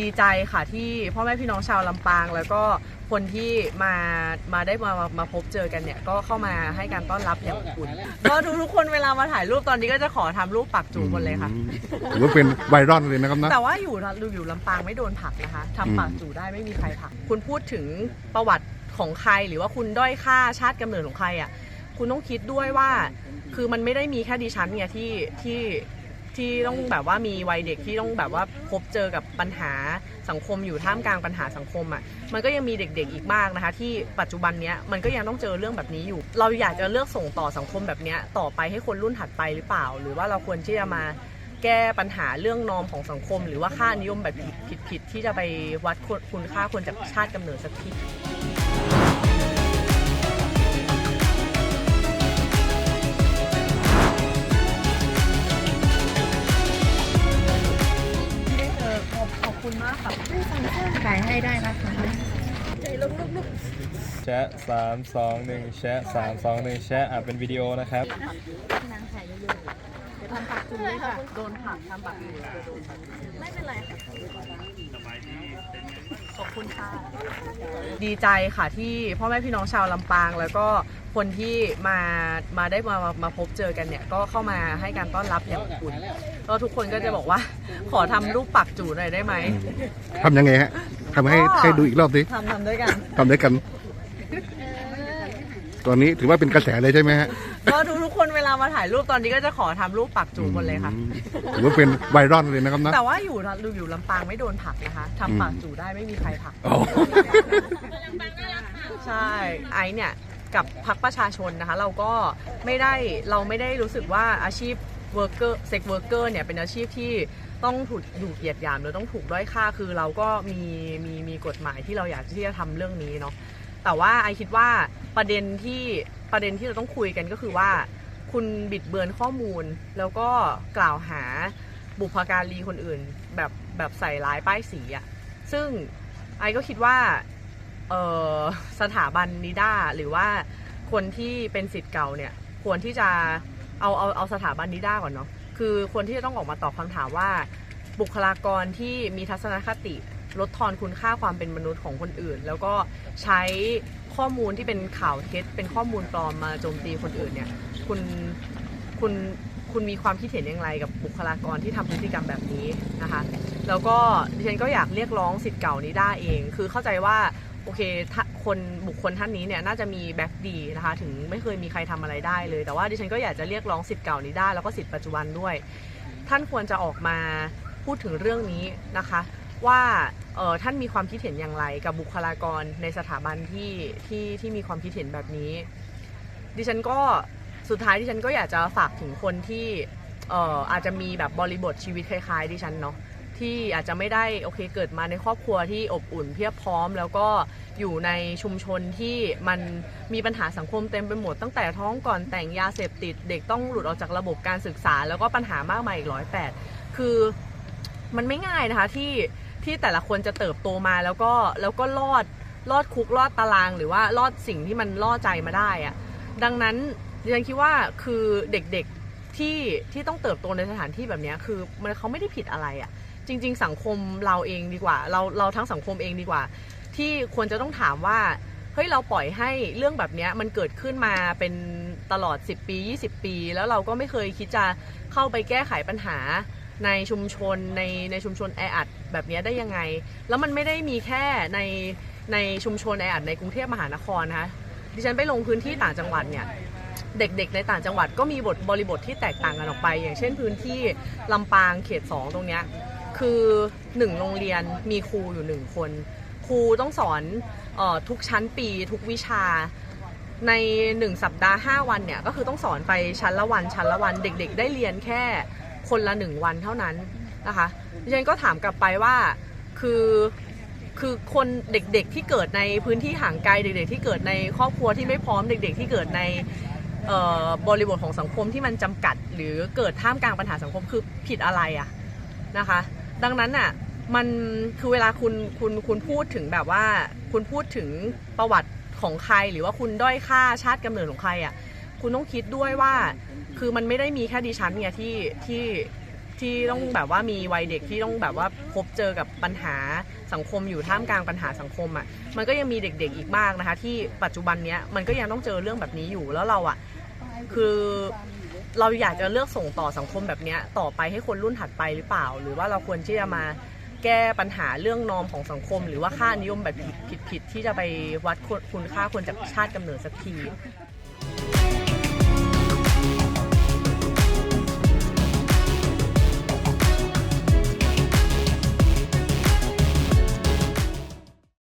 ดีใจค่ะที่พ่อแม่พี่น้องชาวลำปาง แล้วก็คนที่มามาได้มามามาพบเจอกันเนี่ยก็เข้ามาให้การต้อนรับอย่างอบอุ่นก็ทุกทุกคนเวลามาถ่ายรูปตอนนี้ก็จะขอทำรูปปักจูบหมดเลยค่ะอืมถือว่าเป็นไวรัลเลยนะครับนะ แต่ว่าอยู่อยู่ลำปางไม่โดนผลักนะคะอืมทำปากจู่ได้ไม่มีใครผลัก คุณพูดถึงประวัติของใครหรือว่าคุณด้อยค่าชาติกำเนิดของใครอะคุณต้องคิดด้วยว่า คือมันไม่ได้มีแค่ดิฉันเนี่ยที่ที่ ที่ต้องแบบว่ามีวัยเด็กที่ต้องแบบว่าพบเจอกับปัญหาสังคมอยู่ท่ามกลางปัญหาสังคมอะมันก็ยังมีเด็กๆอีกมากนะคะ ที่ปัจจุบันเนี้ยมันก็ยังต้องเจอเรื่องแบบนี้อยู่ เราอยากจะเลือกส่งต่อสังคมแบบเนี้ยต่อไปให้คนรุ่นถัดไปหรือเปล่า หรือว่าเราควรที่จะมาแก้ปัญหาเรื่องนอมของสังคม หรือว่าค่านิยมแบบผิดผิดที่จะไปวัดคุณค่าคนจากชาติกำเนิดสักที แชะสามสองหนึ่งแชะสามสองหนึ่งแชะอะเป็นวิดีโอนะครับ นางขายเยอะๆเดี๋ยวทำปากจุ่มเลยค่ะ โดนผักทำปากอยู่โดนผักไม่เป็นไรค่ะขอบคุณค่ะ ดีใจค่ะที่พ่อแม่พี่น้องชาวลำปาง แล้วก็คนที่มามาได้มามามาพบเจอกันเนี่ย ก็เข้ามาให้การต้อนรับอย่างอบอุ่นก็ทุกคนก็จะบอกว่า ขอทำรูปปักจูหน่อยได้ไหม ทำยังไงฮะ ทำให้ก็ให้ดูอีกรอบสิทำทำด้วยกันทำด้วยกัน ตอนนี้ถือว่าเป็นกระแสเลยใช่ไหมฮะก็ทุกทุกคนเวลามาถ่ายรูปตอนนี้ก็จะขอทำรูปปักจูหมดเลยค่ะอืมถือว่าเป็นไวรัลเลยนะครับนะแต่ว่าอยู่อยู่ลำปางไม่โดนผลักนะคะทำปากจูได้ไม่มีใครผลัก อ๋อ ใช่ไอซ์เนี่ยกับพักประชาชนนะคะ เราก็ไม่ได้เราไม่ได้รู้สึกว่าอาชีพ เวิร์กเกอร์เซ็กเวิร์กเกอร์เนี่ยเป็นอาชีพที่ต้องถูกดูเหยียดหยามหรือต้องถูกด้อยค่าคือเราก็มีมีมีกฎหมายที่เราอยากที่จะทำเรื่องนี้เนาะแต่ว่าไอคิดว่าประเด็นที่ประเด็นที่เราต้องคุยกันก็คือว่า คุณบิดเบือนข้อมูล แล้วก็กล่าวหาบุพการีคนอื่น แบบแบบใส่ร้ายป้ายสีอะซึ่งไอก็คิดว่าเออสถาบันนิด้าหรือว่าคนที่เป็นสิทธิ์เก่าเนี่ยควรที่จะ เอาเอาเอาสถาบันนิด้าก่อนเนาะคือควรที่จะต้องออกมาตอบคำถามว่า บุคลากรที่มีทัศนคติ ลดทอนคุณค่าความเป็นมนุษย์ของคนอื่น แล้วก็ใช้ข้อมูลที่เป็นข่าวเท็จ เป็นข้อมูลปลอมมาโจมตีคนอื่นเนี่ยคุณคุณคุณมีความคิดเห็นอย่างไรกับบุคลากรที่ทำพฤติกรรมแบบนี้นะคะ แล้วก็ดิฉันก็อยากเรียกร้องสิทธิ์เก่านิด้าเอง คือเข้าใจว่า โอเคถ้าคนบุคคลท่านนี้เนี่ยน่าจะมีแบ็คดีนะคะ ถึงไม่เคยมีใครทำอะไรได้เลย แต่ว่าดิฉันก็อยากจะเรียกร้องสิทธิ์เก่านี้ได้แล้วก็สิทธิ์ปัจจุบันด้วย ท่านควรจะออกมาพูดถึงเรื่องนี้นะคะ ว่าเออท่านมีความคิดเห็นอย่างไรกับบุคลากรในสถาบันที่ที่ที่มีความคิดเห็นแบบนี้ ดิฉันก็สุดท้ายดิฉันก็อยากจะฝากถึงคนที่เอออาจจะมีแบบบริบทชีวิตคล้ายๆดิฉันเนาะ ที่อาจจะไม่ได้โอเคเกิดมาในครอบครัวที่อบอุ่นเพียบพร้อม แล้วก็อยู่ในชุมชนที่มันมีปัญหาสังคมเต็มไปหมด ตั้งแต่ท้องก่อนแต่งยาเสพติด เด็กต้องหลุดออกจากระบบการศึกษา แล้วก็ปัญหามากมายอีกร้อยแปดคือมันไม่ง่ายนะคะที่ที่แต่ละคนจะเติบโตมาแล้วก็แล้วก็รอดรอดคุกรอดตารางหรือว่ารอดสิ่งที่มันล่อใจมาได้อะดังนั้นดิฉันคิดว่าคือเด็กๆที่ที่ต้องเติบโตในสถานที่แบบนี้คือมันเขาไม่ได้ผิดอะไรอะ จริง ๆ สังคมเราเองดีกว่า เราเราทั้งสังคมเองดีกว่า ที่ควรจะต้องถามว่าเฮ้ยเราปล่อยให้เรื่องแบบนี้มันเกิดขึ้นมาเป็นตลอด 10 ปี 20 ปี แล้วเราก็ไม่เคยคิดจะเข้าไปแก้ไขปัญหาในชุมชนในในชุมชนแออัดแบบนี้ได้ยังไง แล้วมันไม่ได้มีแค่ในในชุมชนแออัดในกรุงเทพมหานครนะคะดิฉันไปลงพื้นที่ต่างจังหวัดเนี่ยเด็กๆในต่างจังหวัดก็มีบทบริบทที่แตกต่างกันออกไป อย่างเช่นพื้นที่ลำปางเขต 2 ตรงเนี้ย คือหนึ่งโรงเรียนมีครูอยู่หนึ่งคน ครูต้องสอนออทุกชั้นปีทุกวิชาใน 1 สัปดาห์ 5 วันเนี่ย ก็คือต้องสอนไปชั้นละวันชั้นละวันเด็กๆ ได้เรียนแค่คนละ 1 วันเท่านั้นนะคะดิฉันก็ถามกลับไปว่าคือคือคนเด็กๆที่เกิดในพื้นที่ห่างไกลเด็กๆ ที่เกิดในครอบครัวที่ไม่พร้อมเด็ก ๆ ที่เกิดในบริบทของสังคมที่มันจำกัด หรือเกิดท่ามกลางปัญหาสังคมคือผิดอะไรอะนะคะ ดังนั้นอะมันคือเวลาคุณคุณคุณพูดถึงแบบว่า คุณพูดถึงประวัติของใคร หรือว่าคุณด้อยค่าชาติกำเนิดของใครอะคุณต้องคิดด้วยว่า คือมันไม่ได้มีแค่ดิฉันเนี่ยที่ที่ที่ต้องแบบว่ามีวัยเด็กที่ต้องแบบว่าพบเจอกับปัญหาสังคมอยู่ท่ามกลางปัญหาสังคมอะมันก็ยังมีเด็กๆอีกมากนะคะ ที่ปัจจุบันเนี้ยมันก็ยังต้องเจอเรื่องแบบนี้อยู่แล้วเราอะคือ เราอยากจะเลือกส่งต่อสังคมแบบนี้ต่อไปให้คนรุ่นถัดไปหรือเปล่า หรือว่าเราควรที่จะมาแก้ปัญหาเรื่องนอมของสังคม หรือว่าค่านิยมแบบผิดๆที่จะไปวัดคุณค่าคนจากชาติกำเนิดสักที